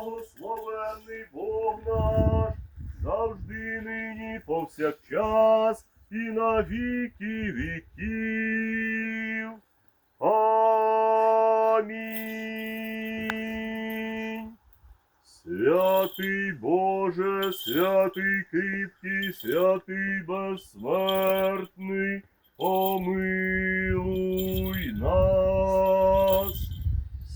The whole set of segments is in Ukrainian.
Благословенний Бог наш, завжди нині повсякчас і на віки віків. Амінь. Святий Боже, святий кріпкий, святий безсмертний, помилуй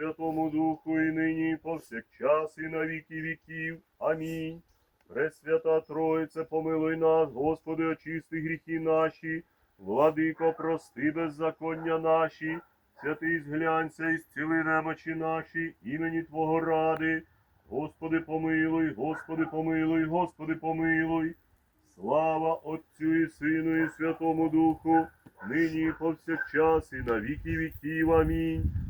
Святому Духу, і нині, і повсякчас, і на віки віків. Амінь. Пресвята Троїце, помилуй нас, Господи, очисти гріхи наші, владико, прости беззаконня наші, святий зглянься і зціли немочі наші, імені Твого ради. Господи, помилуй, Господи, помилуй, Господи, помилуй. Слава Отцю і Сину, і Святому Духу, нині і повсякчас, і на віки віків. Амінь.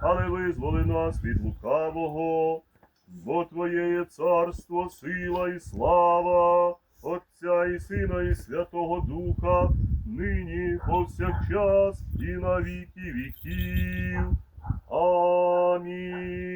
але визволи нас від лукавого, бо Твоє є царство, сила і слава, Отця і Сина, і Святого Духа, нині повсякчас і на віки віків. Амінь.